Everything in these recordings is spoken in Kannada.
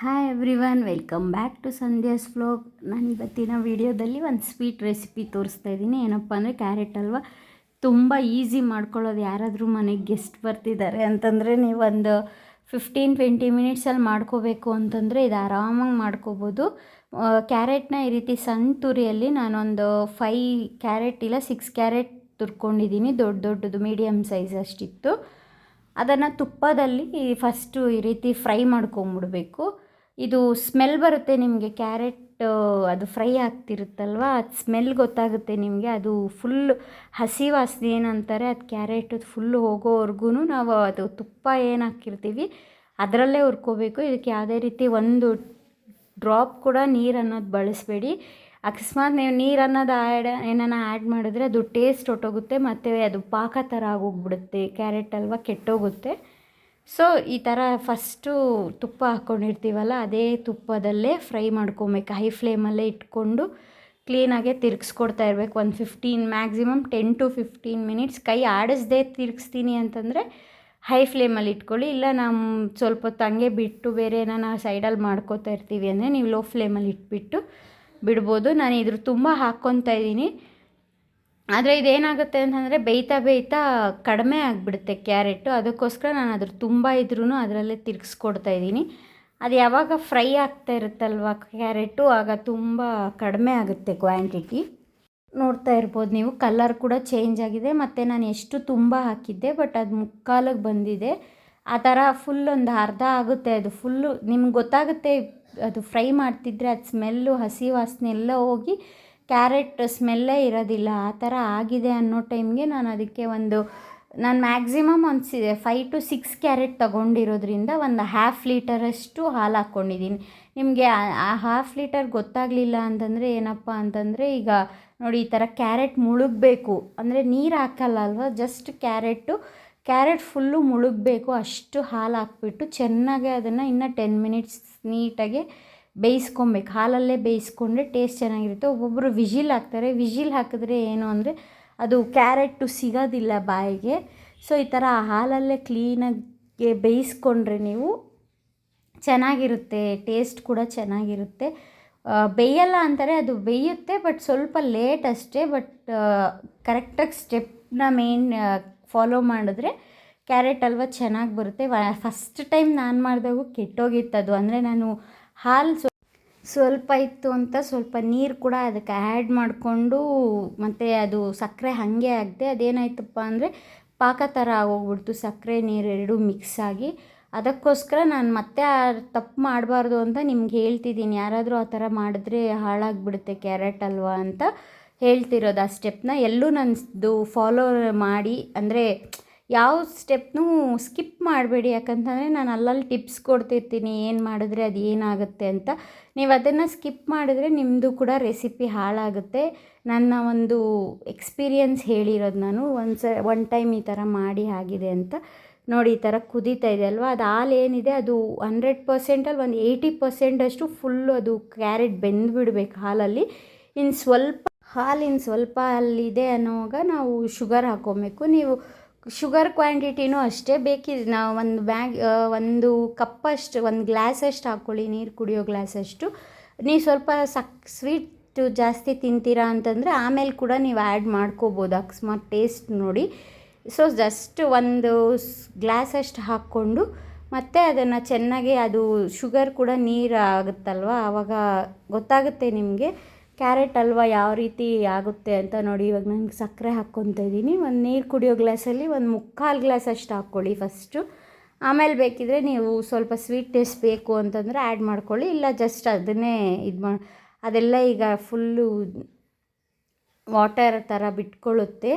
Hi everyone welcome back to Sandhya's vlog ನಾನು ಇವತ್ತಿನ ವಿಡಿಯೋದಲ್ಲಿ ಒಂದು ಸ್ವೀಟ್ ರೆಸಿಪಿ ತೋರಿಸ್ತಾ ಇದ್ದೀನಿ. ಏನಪ್ಪ ಅಂದರೆ ಕ್ಯಾರೆಟ್ ಹಲ್ವ ತುಂಬ ಈಸಿ ಮಾಡ್ಕೊಳ್ಳೋದು. ಯಾರಾದರೂ ಮನೆಗೆ ಗೆಸ್ಟ್ ಬರ್ತಿದ್ದಾರೆ ಅಂತಂದರೆ ನೀವು ಒಂದು ಫಿಫ್ಟೀನ್ ಟ್ವೆಂಟಿ ಮಿನಿಟ್ಸಲ್ಲಿ ಮಾಡ್ಕೋಬೇಕು ಅಂತಂದರೆ ಇದು ಆರಾಮಾಗಿ ಮಾಡ್ಕೋಬೋದು. ಕ್ಯಾರೆಟ್ನ ಈ ರೀತಿ ಸಣ್ಣ ತುರಿಯಲ್ಲಿ ನಾನೊಂದು ಫೈ ಕ್ಯಾರೆಟ್ ಇಲ್ಲ ಸಿಕ್ಸ್ ಕ್ಯಾರೆಟ್ ತುರ್ಕೊಂಡಿದ್ದೀನಿ ದೊಡ್ಡ ದೊಡ್ಡದು ಮೀಡಿಯಮ್ ಸೈಜ್ ಅಷ್ಟಿತ್ತು. ಅದನ್ನು ತುಪ್ಪದಲ್ಲಿ ಫಸ್ಟು ಈ ರೀತಿ ಫ್ರೈ ಮಾಡ್ಕೊಂಬಿಡ್ಬೇಕು. ಇದು ಸ್ಮೆಲ್ ಬರುತ್ತೆ ನಿಮಗೆ ಕ್ಯಾರೆಟ್ ಅದು ಫ್ರೈ ಆಗ್ತಿರುತ್ತಲ್ವ? ಅದು ಸ್ಮೆಲ್ ಗೊತ್ತಾಗುತ್ತೆ ನಿಮಗೆ, ಅದು ಫುಲ್ ಹಸಿ ವಾಸನೆ ಏನಂತಾರೆ, ಅದು ಕ್ಯಾರೆಟ್ ಫುಲ್ ಹೋಗೋವರೆಗೂ ನಾವು ಅದು ತುಪ್ಪ ಏನು ಹಾಕಿರ್ತೀವಿ, ಅದರಲ್ಲೇ ಹುರ್ಕೋಬೇಕು. ಇದಕ್ಕೆ ಯಾವುದೇ ರೀತಿ ಒಂದು ಡ್ರಾಪ್ ಕೂಡ ನೀರು ಅನ್ನೋದು ಬಳಸಬೇಡಿ. ಅಕಸ್ಮಾತ್ ನೀವು ನೀರು ಅನ್ನೋದು ಆ್ಯಡ್ ಏನಾನ ಆ್ಯಡ್ ಮಾಡಿದ್ರೆ ಅದು ಟೇಸ್ಟ್ ಹೊಟ್ಟೋಗುತ್ತೆ ಮತ್ತು ಅದು ಪಾಕ ಥರ ಆಗೋಗ್ಬಿಡುತ್ತೆ. ಕ್ಯಾರೆಟ್ ಅಲ್ವಾ ಕೆಟ್ಟೋಗುತ್ತೆ. ಸೊ ಈ ಥರ ಫಸ್ಟು ತುಪ್ಪ ಹಾಕ್ಕೊಂಡಿರ್ತೀವಲ್ಲ ಅದೇ ತುಪ್ಪದಲ್ಲೇ ಫ್ರೈ ಮಾಡ್ಕೊಬೇಕು. ಹೈ ಫ್ಲೇಮಲ್ಲೇ ಇಟ್ಕೊಂಡು ಕ್ಲೀನಾಗೆ ತಿರುಗಿಸ್ಕೊಡ್ತಾ ಇರಬೇಕು. ಒಂದು fifteen maximum ten to fifteen minutes ಕೈ ಆಡಿಸ್ದೇ ತಿರುಗಿಸ್ತೀನಿ ಅಂತಂದರೆ ಹೈ ಫ್ಲೇಮಲ್ಲಿ ಇಟ್ಕೊಳ್ಳಿ. ಇಲ್ಲ ನಮ್ಮ ಸ್ವಲ್ಪ ಹೊತ್ತು ಹಂಗೆ ಬಿಟ್ಟು ಬೇರೆ ಏನಾನ ಸೈಡಲ್ಲಿ ಮಾಡ್ಕೋತಾ ಇರ್ತೀವಿ ಅಂದರೆ ನೀವು ಲೋ ಫ್ಲೇಮಲ್ಲಿ ಇಟ್ಬಿಟ್ಟು ಬಿಡ್ಬೋದು. ನಾನು ಇದ್ರ ತುಂಬ ಹಾಕ್ಕೊತಾ ಇದ್ದೀನಿ. ಆದರೆ ಇದೇನಾಗುತ್ತೆ ಅಂತಂದರೆ ಬೇಯ್ತಾ ಬೇಯ್ತಾ ಕಡಿಮೆ ಆಗಿಬಿಡುತ್ತೆ ಕ್ಯಾರೆಟು. ಅದಕ್ಕೋಸ್ಕರ ನಾನು ಅದ್ರ ತುಂಬ ಇದ್ರೂ ಅದರಲ್ಲೇ ತಿರ್ಗಿಸ್ಕೊಡ್ತಾ ಇದ್ದೀನಿ. ಅದು ಯಾವಾಗ ಫ್ರೈ ಆಗ್ತಾ ಇರುತ್ತಲ್ವ ಕ್ಯಾರೆಟು, ಆಗ ತುಂಬ ಕಡಿಮೆ ಆಗುತ್ತೆ ಕ್ವಾಂಟಿಟಿ. ನೋಡ್ತಾ ಇರ್ಬೋದು ನೀವು, ಕಲರ್ ಕೂಡ ಚೇಂಜ್ ಆಗಿದೆ. ಮತ್ತು ನಾನು ಎಷ್ಟು ತುಂಬ ಹಾಕಿದ್ದೆ, ಬಟ್ ಅದು ಮುಕ್ಕಾಲಿಗೆ ಬಂದಿದೆ. ಆ ಥರ ಫುಲ್ ಒಂದು ಅರ್ಧ ಆಗುತ್ತೆ ಅದು. ಫುಲ್ಲು ನಿಮ್ಗೆ ಗೊತ್ತಾಗುತ್ತೆ, ಅದು ಫ್ರೈ ಮಾಡ್ತಿದ್ರೆ ಅದು ಸ್ಮೆಲ್ಲು, ಹಸಿ ವಾಸನೆ ಎಲ್ಲ ಹೋಗಿ ಕ್ಯಾರೆಟ್ ಸ್ಮೆಲ್ಲೇ ಇರೋದಿಲ್ಲ, ಆ ಥರ ಆಗಿದೆ ಅನ್ನೋ ಟೈಮ್ಗೆ ನಾನು ಅದಕ್ಕೆ ಒಂದು, ನಾನು ಮ್ಯಾಕ್ಸಿಮಮ್ ಒಂದು ಸಿ ಫೈ ಟು ಸಿಕ್ಸ್ ಕ್ಯಾರೆಟ್ ತೊಗೊಂಡಿರೋದ್ರಿಂದ ಒಂದು ಹಾಫ್ ಲೀಟರಷ್ಟು ಹಾಲು ಹಾಕ್ಕೊಂಡಿದ್ದೀನಿ. ನಿಮಗೆ ಆ ಹಾಫ್ ಲೀಟರ್ ಗೊತ್ತಾಗಲಿಲ್ಲ ಅಂತಂದರೆ ಏನಪ್ಪ ಅಂತಂದರೆ ಈಗ ನೋಡಿ ಈ ಥರ ಕ್ಯಾರೆಟ್ ಮುಳುಗಬೇಕು. ಅಂದರೆ ನೀರು ಹಾಕಲ್ಲ ಅಲ್ವಾ ಜಸ್ಟ್ ಕ್ಯಾರೆಟು, ಕ್ಯಾರೆಟ್ ಫುಲ್ಲು ಮುಳುಗಬೇಕು, ಅಷ್ಟು ಹಾಲು ಹಾಕ್ಬಿಟ್ಟು ಚೆನ್ನಾಗಿ ಅದನ್ನು ಇನ್ನೂ ಟೆನ್ ಮಿನಿಟ್ಸ್ ನೀಟಾಗಿ ಬೇಯಿಸ್ಕೊಬೇಕು. ಹಾಲಲ್ಲೇ ಬೇಯಿಸ್ಕೊಂಡ್ರೆ ಟೇಸ್ಟ್ ಚೆನ್ನಾಗಿರುತ್ತೆ. ಒಬ್ಬೊಬ್ಬರು ವಿಜಿಲ್ ಹಾಕ್ತಾರೆ. ವಿಜಿಲ್ ಹಾಕಿದ್ರೆ ಏನು ಅಂದರೆ ಅದು ಕ್ಯಾರೆಟು ಸಿಗೋದಿಲ್ಲ ಬಾಯಿಗೆ. ಸೊ ಈ ಥರ ಹಾಲಲ್ಲೇ ಕ್ಲೀನಾಗಿ ಬೇಯಿಸ್ಕೊಂಡ್ರೆ ನೀವು ಚೆನ್ನಾಗಿರುತ್ತೆ. ಟೇಸ್ಟ್ ಕೂಡ ಚೆನ್ನಾಗಿರುತ್ತೆ. ಬೇಯಲ್ಲ ಅಂತಾರೆ, ಅದು ಬೇಯುತ್ತೆ ಬಟ್ ಸ್ವಲ್ಪ ಲೇಟ್ ಅಷ್ಟೇ ಬಟ್ ಕರೆಕ್ಟಾಗಿ ಸ್ಟೆಪ್ನ ಮೇನ್ ಫಾಲೋ ಮಾಡಿದ್ರೆ ಕ್ಯಾರೆಟ್ ಹಲ್ವ ಚೆನ್ನಾಗಿ ಬರುತ್ತೆ. ಫಸ್ಟ್ ಟೈಮ್ ನಾನು ಮಾಡಿದಾಗೂ ಕೆಟ್ಟೋಗಿತ್ತು ಅದು. ಅಂದರೆ ನಾನು ಹಾಲು ಸ್ವ ಸ್ವಲ್ಪ ಇತ್ತು ಅಂತ ಸ್ವಲ್ಪ ನೀರು ಕೂಡ ಅದಕ್ಕೆ ಆ್ಯಡ್ ಮಾಡಿಕೊಂಡು ಮತ್ತು ಅದು ಸಕ್ಕರೆ ಹಾಗೆ ಆಗದೆ ಅದೇನಾಯ್ತಪ್ಪ ಅಂದರೆ ಪಾಕ ಥರ ಆಗೋಗ್ಬಿಡ್ತು. ಸಕ್ಕರೆ ನೀರು ಎರಡೂ ಮಿಕ್ಸ್ ಆಗಿ. ಅದಕ್ಕೋಸ್ಕರ ನಾನು ಮತ್ತೆ ತಪ್ಪು ಮಾಡಬಾರ್ದು ಅಂತ ನಿಮ್ಗೆ ಹೇಳ್ತಿದ್ದೀನಿ. ಯಾರಾದರೂ ಆ ಥರ ಮಾಡಿದ್ರೆ ಹಾಳಾಗಿಬಿಡುತ್ತೆ ಕ್ಯಾರೆಟ್ ಅಲ್ವಾ ಅಂತ ಹೇಳ್ತಿರೋದು ಆ ಸ್ಟೆಪ್ನ ಎಲ್ಲೂ ನನ್ನದು ಫಾಲೋ ಮಾಡಿ, ಅಂದರೆ ಯಾವ ಸ್ಟೆಪ್ನೂ ಸ್ಕಿಪ್ ಮಾಡಬೇಡಿ. ಯಾಕಂತಂದರೆ ನಾನು ಅಲ್ಲಲ್ಲಿ ಟಿಪ್ಸ್ ಕೊಡ್ತಿರ್ತೀನಿ. ಏನು ಮಾಡಿದ್ರೆ ಅದು ಏನಾಗುತ್ತೆ ಅಂತ. ನೀವು ಅದನ್ನು ಸ್ಕಿಪ್ ಮಾಡಿದ್ರೆ ನಿಮ್ಮದು ಕೂಡ ರೆಸಿಪಿ ಹಾಳಾಗುತ್ತೆ. ನನ್ನ ಒಂದು ಎಕ್ಸ್ಪೀರಿಯನ್ಸ್ ಹೇಳಿರೋದು ನಾನು. ಒಂದು ಸ ಒನ್ ಟೈಮ್ ಈ ಥರ ಮಾಡಿ ಆಗಿದೆ ಅಂತ. ನೋಡಿ, ಈ ಥರ ಕುದೀತಾ ಇದೆ ಅಲ್ವಾ? ಅದು ಹಾಲು ಏನಿದೆ? ಅದು ಹಂಡ್ರೆಡ್ ಪರ್ಸೆಂಟಲ್ಲಿ ಒಂದು ಏಯ್ಟಿ ಪರ್ಸೆಂಟಷ್ಟು ಫುಲ್ಲು ಅದು ಕ್ಯಾರೆಟ್ ಬೆಂದುಬಿಡ್ಬೇಕು ಹಾಲಲ್ಲಿ. ಇನ್ನು ಸ್ವಲ್ಪ, ಹಾಲಿನ ಸ್ವಲ್ಪ ಅಲ್ಲಿದೆ ಅನ್ನೋವಾಗ ನಾವು ಶುಗರ್ ಹಾಕ್ಕೊಬೇಕು ನೀವು ಶುಗರ್ ಕ್ವಾಂಟಿಟಿನೂ ಅಷ್ಟೇ ಬೇಕಿದೆ, ನಾವು ಒಂದು ಬ್ಯಾಗ್ ಒಂದು ಕಪ್ಪಷ್ಟು, ಒಂದು ಗ್ಲಾಸಷ್ಟು ಹಾಕ್ಕೊಳ್ಳಿ ನೀರು ಕುಡಿಯೋ ಗ್ಲಾಸಷ್ಟು. ನೀವು ಸ್ವಲ್ಪ ಸಕ್, ಸ್ವೀಟು ಜಾಸ್ತಿ ತಿಂತೀರಾ ಅಂತಂದರೆ ಆಮೇಲೆ ಕೂಡ ನೀವು ಆ್ಯಡ್ ಮಾಡ್ಕೋಬೋದು, ಅಕಸ್ಮಾತ್ ಟೇಸ್ಟ್ ನೋಡಿ. ಸೊ, ಜಸ್ಟ್ ಒಂದು ಗ್ಲಾಸಷ್ಟು ಹಾಕ್ಕೊಂಡು, ಮತ್ತು ಅದನ್ನು ಚೆನ್ನಾಗಿ ಅದು ಶುಗರ್ ಕೂಡ ನೀರು ಆಗುತ್ತಲ್ವ ಆವಾಗ ಗೊತ್ತಾಗುತ್ತೆ ನಿಮಗೆ. ಕ್ಯಾರೆಟ್ ಹಲ್ವ ಯಾವ ರೀತಿ ಆಗುತ್ತೆ ಅಂತ ನೋಡಿ ಇವಾಗ ನಂಗೆ ಸಕ್ಕರೆ ಹಾಕ್ಕೊತ ಇದ್ದೀನಿ. ಒಂದು ನೀರು ಕುಡಿಯೋ ಗ್ಲಾಸಲ್ಲಿ ಒಂದು ಮುಕ್ಕಾಲು ಗ್ಲಾಸ್ ಅಷ್ಟು ಹಾಕ್ಕೊಳ್ಳಿ ಫಸ್ಟು ಆಮೇಲೆ ಬೇಕಿದ್ರೆ ನೀವು ಸ್ವಲ್ಪ ಸ್ವೀಟ್ ಟೇಸ್ಟ್ ಬೇಕು ಅಂತಂದರೆ ಆ್ಯಡ್ ಮಾಡ್ಕೊಳ್ಳಿ. ಇಲ್ಲ ಜಸ್ಟ್ ಅದನ್ನೇ ಇದು ಮಾಡಿ ಅದೆಲ್ಲ ಈಗ ಫುಲ್ಲು ವಾಟರ್ ಥರ ಬಿಟ್ಕೊಳ್ಳುತ್ತೆ.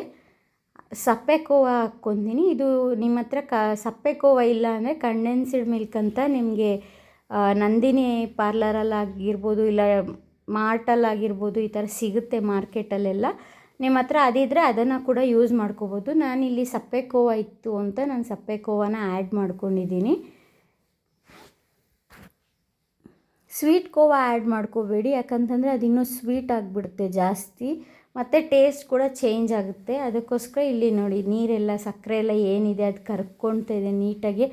ಸಪ್ಪೆ ಕೋವಾ ಹಾಕ್ಕೊತೀನಿ. ಇದು ನಿಮ್ಮ ಹತ್ರ ಕ ಸಪ್ಪೆ ಕೋವಾ ಇಲ್ಲ ಅಂದರೆ ಕಂಡೆನ್ಸ್ಡ್ ಮಿಲ್ಕ್ ಅಂತ ನಿಮಗೆ ನಂದಿನಿ ಪಾರ್ಲರಲ್ಲಿ ಆಗಿರ್ಬೋದು ಇಲ್ಲ ಮಾರ್ಟಲ್ಲಾಗಿರ್ಬೋದು, ಈ ಥರ ಸಿಗುತ್ತೆ ಮಾರ್ಕೆಟಲ್ಲೆಲ್ಲ. ನಿಮ್ಮ ಹತ್ರ ಅದಿದ್ದರೆ ಅದನ್ನು ಕೂಡ ಯೂಸ್ ಮಾಡ್ಕೋಬೋದು. ನಾನಿಲ್ಲಿ ಸಪ್ಪೆ ಕೋವ ಇತ್ತು ಅಂತ ನಾನು ಸಪ್ಪೆ ಕೋವನ ಆ್ಯಡ್ ಮಾಡ್ಕೊಂಡಿದ್ದೀನಿ. ಸ್ವೀಟ್ ಕೋವ ಆ್ಯಡ್ ಮಾಡ್ಕೋಬೇಡಿ, ಯಾಕಂತಂದರೆ ಅದು ಇನ್ನೂ ಸ್ವೀಟ್ ಆಗಿಬಿಡುತ್ತೆ ಜಾಸ್ತಿ. ಮತ್ತು ಟೇಸ್ಟ್ ಕೂಡ ಚೇಂಜ್ ಆಗುತ್ತೆ. ಅದಕ್ಕೋಸ್ಕರ ಇಲ್ಲಿ ನೋಡಿ, ನೀರೆಲ್ಲ, ಸಕ್ಕರೆ ಎಲ್ಲ ಏನಿದೆ, ಅದು ಕರ್ಕೊಳ್ತಾ ಇದೆ ನೀಟಾಗಿ.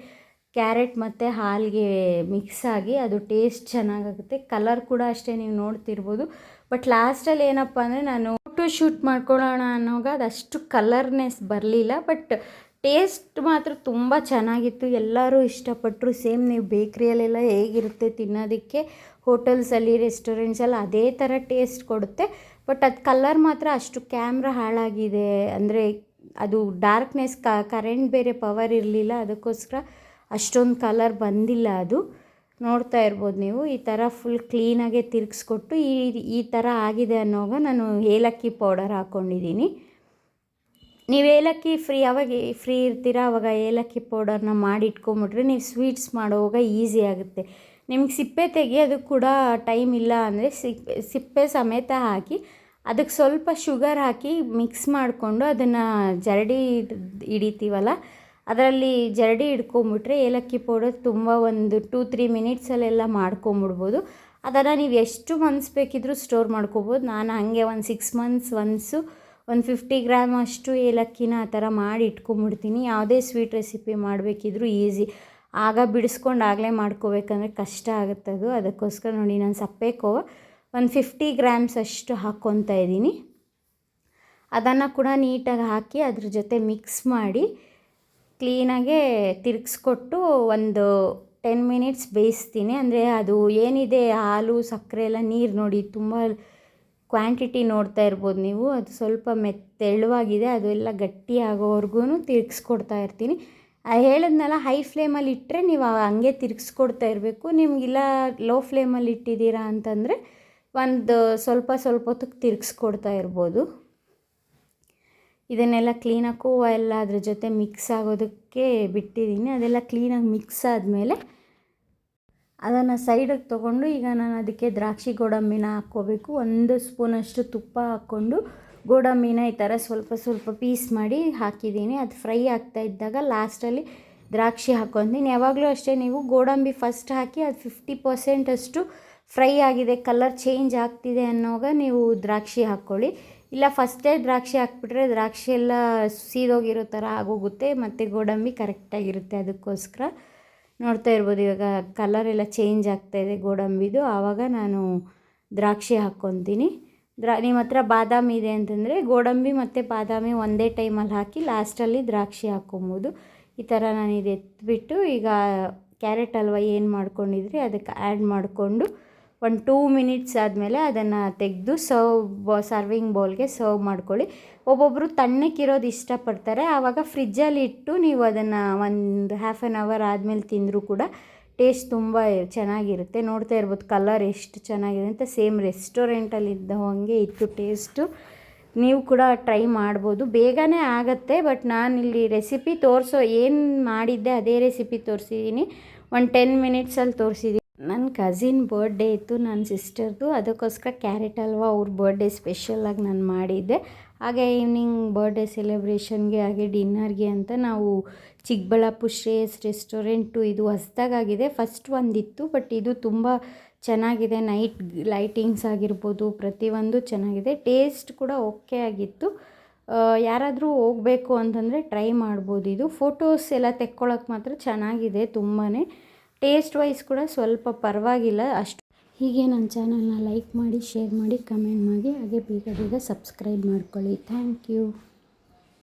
ಕ್ಯಾರೆಟ್ ಮತ್ತು ಹಾಲಿಗೆ ಮಿಕ್ಸ್ ಆಗಿ ಅದು ಟೇಸ್ಟ್ ಚೆನ್ನಾಗಾಗುತ್ತೆ. ಕಲರ್ ಕೂಡ ಅಷ್ಟೇ ನೀವು ನೋಡ್ತಿರ್ಬೋದು. ಬಟ್ ಲಾಸ್ಟಲ್ಲಿ ಏನಪ್ಪ ಅಂದರೆ ನಾನು ಫೋಟೋ ಶೂಟ್ ಮಾಡ್ಕೊಳ್ಳೋಣ ಅನ್ನೋವಾಗ ಅದಷ್ಟು ಕಲರ್ನೆಸ್ ಬರಲಿಲ್ಲ. ಬಟ್ ಟೇಸ್ಟ್ ಮಾತ್ರ ತುಂಬ ಚೆನ್ನಾಗಿತ್ತು. ಎಲ್ಲರೂ ಇಷ್ಟಪಟ್ಟರು ಸೇಮ್ ನೀವು ಬೇಕ್ರಿಯಲ್ಲೆಲ್ಲ ಹೇಗಿರುತ್ತೆ ತಿನ್ನೋದಕ್ಕೆ, ಹೋಟೆಲ್ಸಲ್ಲಿ, ರೆಸ್ಟೋರೆಂಟ್ಸಲ್ಲಿ ಅದೇ ಥರ ಟೇಸ್ಟ್ ಕೊಡುತ್ತೆ. ಬಟ್ ಅದು ಕಲರ್ ಮಾತ್ರ ಅಷ್ಟು ಕ್ಯಾಮ್ರಾ ಹಾಳಾಗಿದೆ. ಅಂದರೆ ಅದು ಡಾರ್ಕ್ನೆಸ್ ಕರೆಂಟ್ ಬೇರೆ ಪವರ್ ಇರಲಿಲ್ಲ. ಅದಕ್ಕೋಸ್ಕರ ಅಷ್ಟೊಂದು ಕಲರ್ ಬಂದಿಲ್ಲ ಅದು. ನೋಡ್ತಾ ಇರ್ಬೋದು ನೀವು, ಈ ಥರ ಫುಲ್ ಕ್ಲೀನಾಗೆ ತಿರುಗಿಸ್ಕೊಟ್ಟು ಈ ಈ ಥರ ಆಗಿದೆ ಅನ್ನೋವಾಗ ನಾನು ಏಲಕ್ಕಿ ಪೌಡರ್ ಹಾಕ್ಕೊಂಡಿದ್ದೀನಿ ನೀವು ಏಲಕ್ಕಿ ಫ್ರೀ ಅವಾಗ ಫ್ರೀ ಇರ್ತೀರ? ಅವಾಗ ಏಲಕ್ಕಿ ಪೌಡರ್ನ ಮಾಡಿ ಇಟ್ಕೊಂಬಿಟ್ರೆ ನೀವು ಸ್ವೀಟ್ಸ್ ಮಾಡೋವಾಗ ಈಸಿ ಆಗುತ್ತೆ. ನಿಮ್ಗೆ ಸಿಪ್ಪೆ ತೆಗಿಯೋದು ಕೂಡ ಟೈಮ್ ಇಲ್ಲ ಅಂದರೆ ಸಿಪ್ಪೆ ಸಿಪ್ಪೆ ಸಮೇತ ಹಾಕಿ ಅದಕ್ಕೆ ಸ್ವಲ್ಪ ಶುಗರ್ ಹಾಕಿ ಮಿಕ್ಸ್ ಮಾಡಿಕೊಂಡು ಅದನ್ನು ಜರಡಿ ಹಿಡಿತೀವಲ್ಲ ಅದರಲ್ಲಿ ಜರಡಿ ಇಟ್ಕೊಂಬಿಟ್ರೆ ಏಲಕ್ಕಿ ಪೌಡರ್ ತುಂಬ ಒಂದು ಟೂ ತ್ರೀ ಮಿನಿಟ್ಸಲ್ಲೆಲ್ಲ ಮಾಡ್ಕೊಂಬಿಡ್ಬೋದು. ಅದನ್ನು ನೀವು ಎಷ್ಟು ಮಂತ್ಸ್ ಬೇಕಿದ್ರೂ ಸ್ಟೋರ್ ಮಾಡ್ಕೋಬೋದು. ನಾನು ಹಾಗೆ ಒಂದು ಸಿಕ್ಸ್ ಮಂತ್ಸ್ ಒನ್ಸು ಒಂದು ಫಿಫ್ಟಿ ಗ್ರಾಮ್ ಅಷ್ಟು ಏಲಕ್ಕಿನ ಆ ಥರ ಮಾಡಿ ಇಟ್ಕೊಂಬಿಡ್ತೀನಿ. ಯಾವುದೇ ಸ್ವೀಟ್ ರೆಸಿಪಿ ಮಾಡಬೇಕಿದ್ರೂ ಈಸಿ. ಆಗ ಬಿಡಿಸ್ಕೊಂಡು ಆಗಲೇ ಮಾಡ್ಕೋಬೇಕಂದ್ರೆ ಕಷ್ಟ ಆಗುತ್ತೆ ಅದು. ಅದಕ್ಕೋಸ್ಕರ ನೋಡಿ, ನಾನು ಸಪ್ಪೆಕೋವ ಒಂದು ಫಿಫ್ಟಿ ಗ್ರಾಮ್ಸ್ ಅಷ್ಟು ಹಾಕ್ಕೊತಾ ಇದ್ದೀನಿ. ಅದನ್ನು ಕೂಡ ನೀಟಾಗಿ ಹಾಕಿ ಅದ್ರ ಜೊತೆ ಮಿಕ್ಸ್ ಮಾಡಿ ಕ್ಲೀನಾಗೆ ತಿರುಗಿಸ್ಕೊಟ್ಟು ಒಂದು ಟೆನ್ ಮಿನಿಟ್ಸ್ ಬೇಯಿಸ್ತೀನಿ. ಅಂದರೆ ಅದು ಏನಿದೆ, ಹಾಲು, ಸಕ್ಕರೆ ಎಲ್ಲ ನೀರು ನೋಡಿ ತುಂಬ ಕ್ವಾಂಟಿಟಿ ನೋಡ್ತಾ ಇರ್ಬೋದು ನೀವು. ಅದು ಸ್ವಲ್ಪ ಮೆತ್, ತೆಳುವಾಗಿದೆ, ಅದು ಎಲ್ಲ ಗಟ್ಟಿ ಆಗೋವರೆಗೂ ತಿರುಗಿಸ್ಕೊಡ್ತಾ ಇರ್ತೀನಿ. ಹೇಳಿದ್ನಲ್ಲ ಹೈ ಫ್ಲೇಮಲ್ಲಿ ಇಟ್ಟರೆ ನೀವು ಹಂಗೆ ತಿರುಗಿಸ್ಕೊಡ್ತಾ ಇರಬೇಕು. ನಿಮಗಿಲ್ಲ ಲೋ ಫ್ಲೇಮಲ್ಲಿ ಇಟ್ಟಿದ್ದೀರಾ ಅಂತಂದರೆ ಒಂದು ಸ್ವಲ್ಪ ಸ್ವಲ್ಪ ಹೊತ್ತಿಗೆ ತಿರುಗಿಸ್ಕೊಡ್ತಾ ಇರ್ಬೋದು. ಇದನ್ನೆಲ್ಲ ಕ್ಲೀನಾಗಿ ಎಲ್ಲ ಅದ್ರ ಜೊತೆ ಮಿಕ್ಸ್ ಆಗೋದಕ್ಕೆ ಬಿಟ್ಟಿದ್ದೀನಿ. ಅದೆಲ್ಲ ಕ್ಲೀನಾಗಿ ಮಿಕ್ಸ್ ಆದಮೇಲೆ ಅದನ್ನು ಸೈಡಿಗೆ ತೊಗೊಂಡು ಈಗ ನಾನು ಅದಕ್ಕೆ ದ್ರಾಕ್ಷಿ ಗೋಡಂಬಿನ ಹಾಕ್ಕೋಬೇಕು. ಒಂದು ಸ್ಪೂನಷ್ಟು ತುಪ್ಪ ಹಾಕ್ಕೊಂಡು ಗೋಡಂಬಿನ ಈ ಥರ ಸ್ವಲ್ಪ ಸ್ವಲ್ಪ ಪೀಸ್ ಮಾಡಿ ಹಾಕಿದ್ದೀನಿ. ಅದು ಫ್ರೈ ಆಗ್ತಾ ಇದ್ದಾಗ ಲಾಸ್ಟಲ್ಲಿ ದ್ರಾಕ್ಷಿ ಹಾಕ್ಕೊತೀನಿ. ಯಾವಾಗಲೂ ಅಷ್ಟೇ ನೀವು ಗೋಡಂಬಿ ಫಸ್ಟ್ ಹಾಕಿ ಅದು ಫಿಫ್ಟಿ ಪರ್ಸೆಂಟಷ್ಟು ಫ್ರೈ ಆಗಿದೆ ಕಲರ್ ಚೇಂಜ್ ಆಗ್ತಿದೆ ಅನ್ನೋವಾಗ ನೀವು ದ್ರಾಕ್ಷಿ ಹಾಕ್ಕೊಳ್ಳಿ. ಇಲ್ಲ ಫಸ್ಟೇ ದ್ರಾಕ್ಷಿ ಹಾಕ್ಬಿಟ್ರೆ ದ್ರಾಕ್ಷಿ ಎಲ್ಲ ಸೀದೋಗಿರೋ ಥರ ಆಗೋಗುತ್ತೆ, ಮತ್ತು ಗೋಡಂಬಿ ಕರೆಕ್ಟಾಗಿರುತ್ತೆ ಅದಕ್ಕೋಸ್ಕರ. ನೋಡ್ತಾ ಇರ್ಬೋದು, ಇವಾಗ ಕಲರ್ ಎಲ್ಲ ಚೇಂಜ್ ಇದೆ ಗೋಡಂಬಿದು. ಆವಾಗ ನಾನು ದ್ರಾಕ್ಷಿ ಹಾಕ್ಕೊತೀನಿ. ದ್ರಾ, ನಿಮ್ಮ ಹತ್ರ ಬಾದಾಮಿ ಇದೆ ಅಂತಂದರೆ ಗೋಡಂಬಿ ಮತ್ತು ಬಾದಾಮಿ ಒಂದೇ ಟೈಮಲ್ಲಿ ಹಾಕಿ ಲಾಸ್ಟಲ್ಲಿ ದ್ರಾಕ್ಷಿ ಹಾಕ್ಕೊಬೋದು. ಈ ಥರ ನಾನು ಇದು ಎತ್ಬಿಟ್ಟು ಈಗ ಕ್ಯಾರೆಟ್ ಹಲ್ವ ಏನು ಮಾಡ್ಕೊಂಡಿದ್ರಿ ಅದಕ್ಕೆ ಆ್ಯಡ್ ಮಾಡಿಕೊಂಡು ಒಂದು ಟೂ ಮಿನಿಟ್ಸ್ ಆದಮೇಲೆ ಅದನ್ನು ತೆಗೆದು ಸರ್ವ್ ಸರ್ವಿಂಗ್ ಬೌಲ್ಗೆ ಸರ್ವ್ ಮಾಡ್ಕೊಳ್ಳಿ. ಒಬ್ಬೊಬ್ಬರು ತಣ್ಣಕ್ಕಿರೋದು ಇಷ್ಟಪಡ್ತಾರೆ. ಆವಾಗ ಫ್ರಿಜ್ಜಲ್ಲಿ ಇಟ್ಟು ನೀವು ಅದನ್ನು ಒಂದು ಹಾಫ್ ಆ್ಯನ್ ಅವರ್ ಆದಮೇಲೆ ತಿಂದರೂ ಕೂಡ ಟೇಸ್ಟ್ ತುಂಬ ಚೆನ್ನಾಗಿರುತ್ತೆ. ನೋಡ್ತಾ ಇರ್ಬೋದು ಕಲರ್ ಎಷ್ಟು ಚೆನ್ನಾಗಿದೆ ಅಂತ. ಸೇಮ್ ರೆಸ್ಟೋರೆಂಟಲ್ಲಿ ಇದ್ದ ಹಾಗೆ ಇತ್ತು ಟೇಸ್ಟು ನೀವು ಕೂಡ ಟ್ರೈ ಮಾಡ್ಬೋದು. ಬೇಗನೆ ಆಗುತ್ತೆ ಬಟ್ ನಾನಿಲ್ಲಿ ರೆಸಿಪಿ ತೋರಿಸೋ ಏನು ಮಾಡಿದ್ದೆ ಅದೇ ರೆಸಿಪಿ ತೋರಿಸಿದ್ದೀನಿ ಒಂದು ಟೆನ್ ಮಿನಿಟ್ಸಲ್ಲಿ ತೋರಿಸಿದ್ದೀನಿ ನನ್ನ ಕಝಿನ್ ಬರ್ಡೇ ಇತ್ತು, ನನ್ನ ಸಿಸ್ಟರ್ದು ಅದಕ್ಕೋಸ್ಕರ ಕ್ಯಾರೆಟ್ ಹಲ್ವಾ ಅವ್ರ ಬರ್ಡೇ ಸ್ಪೆಷಲಾಗಿ ನಾನು ಮಾಡಿದ್ದೆ. ಹಾಗೆ ಈವ್ನಿಂಗ್ ಬರ್ಡೇ ಸೆಲೆಬ್ರೇಷನ್ಗೆ ಹಾಗೆ ಡಿನ್ನರ್ಗೆ ಅಂತ ನಾವು ಚಿಕ್ಕಬಳ್ಳಾಪುರ ಶ್ರೇಯಸ್ ರೆಸ್ಟೋರೆಂಟು ಇದು ಹೊಸ್ದಾಗಿದೆ ಫಸ್ಟ್ ಒಂದಿತ್ತು ಬಟ್ ಇದು ತುಂಬ ಚೆನ್ನಾಗಿದೆ. ನೈಟ್ ಲೈಟಿಂಗ್ಸ್ ಆಗಿರ್ಬೋದು, ಪ್ರತಿಯೊಂದು ಚೆನ್ನಾಗಿದೆ. ಟೇಸ್ಟ್ ಕೂಡ ಓಕೆ ಆಗಿತ್ತು. ಯಾರಾದರೂ ಹೋಗಬೇಕು ಅಂತಂದರೆ ಟ್ರೈ ಮಾಡ್ಬೋದು ಇದು. ಫೋಟೋಸ್ ಎಲ್ಲ ತೆಕ್ಕೊಳ್ಳೋಕೆ ಮಾತ್ರ ಚೆನ್ನಾಗಿದೆ ತುಂಬಾ ಟೇಸ್ಟ್ ವೈಸ್ ಕೂಡ ಸ್ವಲ್ಪ ಪರವಾಗಿಲ್ಲ, ಅಷ್ಟು. ಹೀಗೆ ನನ್ನ ಚಾನಲ್ನ ಲೈಕ್ ಮಾಡಿ ಶೇರ್ ಮಾಡಿ ಕಮೆಂಟ್ ಮಾಡಿ, ಹಾಗೆ ಬೇಗ ಬೇಗ ಸಬ್ಸ್ಕ್ರೈಬ್ ಮಾಡ್ಕೊಳ್ಳಿ. Thank you